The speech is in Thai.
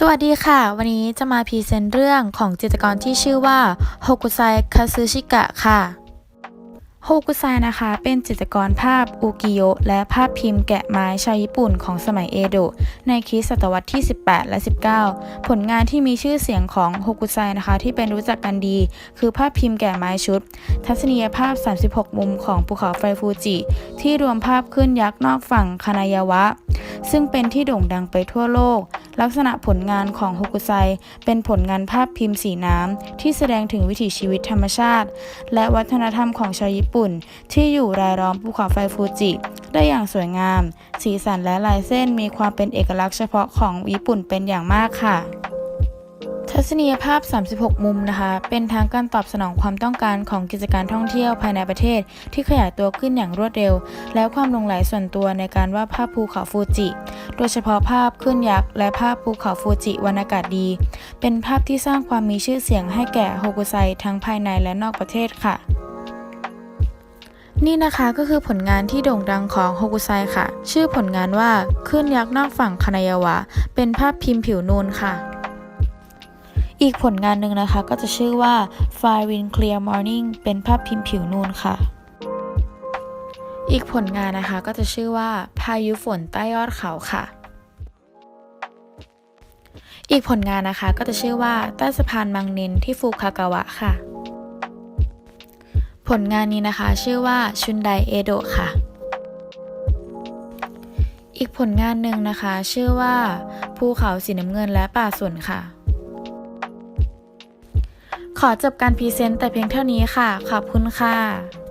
สวัสดีค่ะ วันนี้จะมาพรีเซนต์เรื่องของจิตรกรที่ชื่อว่าโฮกุไซคาซึชิกะค่ะโฮกุไซนะคะ เป็นจิตรกรภาพอุกิโยและภาพพิมพ์แกะไม้ชาวญี่ปุ่นของสมัยเอโดะในคริสตศตวรรษที่ 18 และ 19 ผลงานที่มีชื่อเสียงของโฮกุไซนะคะ ที่เป็นรู้จักกันดี คือภาพพิมพ์แกะไม้ชุด ทัศนียภาพ 36 มุมของภูเขาไฟฟูจิ ที่รวมภาพขึ้นยักษ์นอกฝั่งคานายาวะ ซึ่งเป็นที่โด่งดังไปทั่วโลก ลักษณะผลงานของฮกุไซเป็นผลงานภาพพิมพ์สีน้ำ ที่แสดงถึงวิถีชีวิตธรรมชาติ และวัฒนธรรมของชาวญี่ปุ่น ที่อยู่รายล้อมภูเขาไฟฟูจิ ได้อย่างสวยงาม สีสันและลายเส้นมีความเป็นเอกลักษณ์เฉพาะของญี่ปุ่นเป็นอย่างมากค่ะ ทัศนียภาพ 36 มุมนะคะ เป็นทางการตอบสนองความต้องการของกิจการท่องเที่ยวภายในประเทศ ที่ขยายตัวขึ้นอย่างรวดเร็ว และความหลงไหลส่วนตัวในการวาดภาพภูเขาฟูจิ โดยเฉพาะภาพขึ้นยักษ์และภาพภูเขาฟูจิวรรณอากาศดี เป็นภาพที่สร้างความมีชื่อเสียงให้แก่โฮกุไซทั้งภายในและนอกประเทศค่ะ นี่นะคะก็คือผลงานที่โด่งดังของโฮกุไซค่ะ ชื่อผลงานว่าขึ้นยักษ์นอกฝั่งคานายาวะ เป็นภาพพิมพ์ผิวนูนค่ะ อีกผลงานหนึ่งนะคะก็จะชื่อว่า Fire Wind Clear Morning เป็นภาพพิมพ์ผิวนูนค่ะ อีกผลงานนะคะก็จะชื่อว่าพายุฝนใต้ยอดเขาค่ะ อีกผลงานนะคะก็จะชื่อว่าใต้สะพานมังเนนที่ฟูคากาวะค่ะ ผลงานนี้นะคะชื่อว่าชุนไดเอโดะค่ะอีกผลงานหนึ่งนะคะ ชื่อว่า ภูเขาสีน้ำเงินและป่าสนค่ะ ขอจบการพรีเซนต์แต่เพียงเท่านี้ค่ะ ขอบคุณค่ะ